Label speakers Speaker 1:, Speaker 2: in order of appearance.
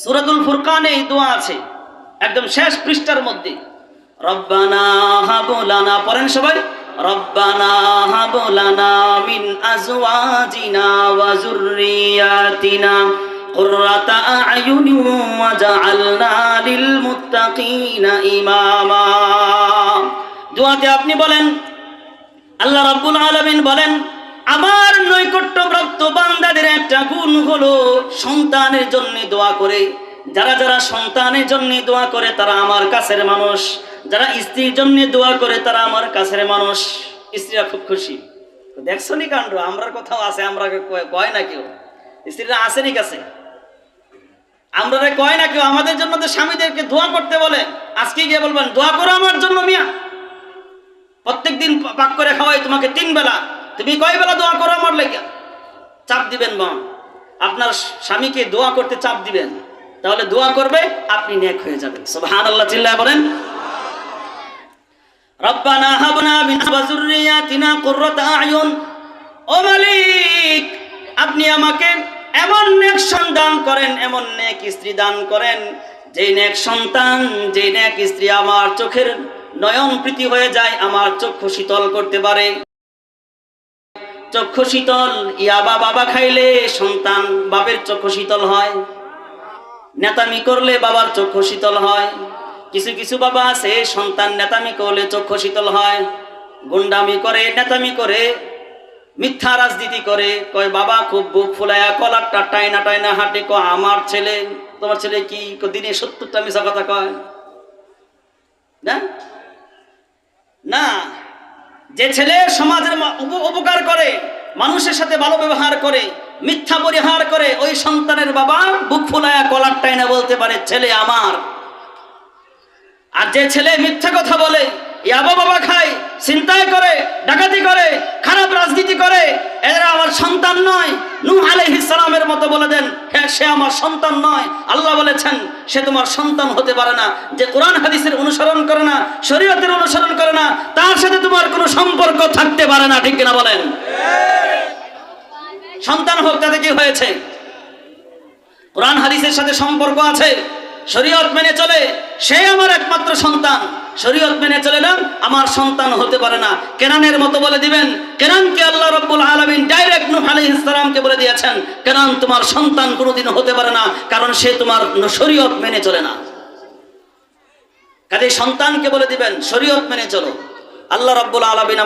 Speaker 1: সুরাতুল ফুরকানে এই দোয়া আছে। একদম শেষ পৃষ্ঠার মধ্যে। রব্বানা হাবলানা পড়েন সবাই। রব্বানা হাবলানা মিন আজওয়াজিনা ওয়া যুররিয়াতিনা দোয়াতে আপনি বলেন, আল্লাহ রাব্বুল আলামিন বলেন, আমার নৈকট্যপ্রাপ্ত বান্দাদের একটা গুণ হলো সন্তানের জন্য দোয়া করে। যারা যারা সন্তানের জন্য দোয়া করে, তারা আমার কাছের মানুষ। যারা স্ত্রীর জন্য দোয়া করে, তারা আমার কাছের মানুষ। স্ত্রীরা খুব খুশি। দেখছ নি কাণ্ড? আমরার কথাও আছে, আমরা কয় না কেউ? স্ত্রীরা আসেনি কাছে? আমরা কয় না কেউ? আমাদের জন্য তো স্বামীদেরকে দোয়া করতে বলে। আজকে গিয়ে বলবেন, দোয়া করো আমার জন্য মিয়া। প্রত্যেক দিন পাক করে খাওয়াই তোমাকে তিন বেলা। তুমি কয় বেলা দোয়া করো আমার লেগে? চাপ দিবেন মা আপনার স্বামীকে দোয়া করতে চাপ দিবেন। তাহলে দোয়া করবে, আপনি নেক হয়ে যাবেন। সুবহান আল্লাহ চিল্লায় বলেন। রব্বানা হাবনা মিন যুররিয়াতিনা কুররাতা আয়ুন। ও মালিক, আপনি আমাকে এমন নেক সন্তান করেন, এমন নেক স্ত্রী দান করেন যে নেক সন্তান যে নেক স্ত্রী আমার চোখের নয়ন প্রীতি হয়ে যায়, আমার চক্ষু শীতল করতে পারে। চক্ষু শীতল ইয়াবা বাবা খাইলে সন্তান বাপের চক্ষু শীতল হয়। নেতামি করলে বাবার চক্ষু শীতল হয়। কিছু কিছু বাবা আছে, সন্তান নেতামি করলে চক্ষু শীতল হয়। গুন্ডামি করে, নেতামি করে, মিথ্যা রাজনীতি করে। কয়, বাবা, খুব বুক ফুলায়া, কলারটা টাইনা টাইনা হাঁটে ক আমার ছেলে, তোমার ছেলে কি ক দিনে সত্তরটা মিশা কথা কয়? না? না? যে ছেলে সমাজের উপ- উপকার করে, মানুষের সাথে ভালো ব্যবহার করে, মিথ্যা পরিহার করে, ওই সন্তানের বাবা বুক ফুলায়া কলার টাইনা বলতে পারে, ছেলে আমার। আর যে ছেলে মিথ্যা কথা বলে ইয়াবা বাবা খায় চিন্তায় করে, ডাকাতি করে, খারাপ রাজনীতি করে, এরা আমার সন্তান নয়। নূহ আলাইহিস সালামের মতো বলে দেন হ্যাঁ সে আমার সন্তান নয়। আল্লাহ বলেছেন, সে তোমার সন্তান হতে পারে না। যে কোরআন হাদিসের অনুসরণ করে না, শরীয়তের অনুসরণ করে না, তার সাথে তোমার কোনো সম্পর্ক থাকতে পারে না। ঠিক কিনা বলেন? সন্তান হোক, তাতে কি হয়েছে? কোরআন হাদিসের সাথে সম্পর্ক আছে, শরীয়ত মেনে চলে, সে আমার একমাত্র সন্তান। শরীয়ত মেনে চলে না আমার সন্তান হতে পারে না। কেনানের মতো বলে দিবেন, কেনানকে আল্লাহ রব্বুল আলমিন ডাইরেক্ট নূহ আলাইহিস সালামকে বলে দিয়েছেন, কেনান তোমার সন্তান কোনোদিন হতে পারে না, কারণ সে তোমার শরীয়ত মেনে চলে না। কাজে সন্তানকে বলে দিবেন, শরীয়ত মেনে চলো। আল্লাহ রব্বুল আলমিন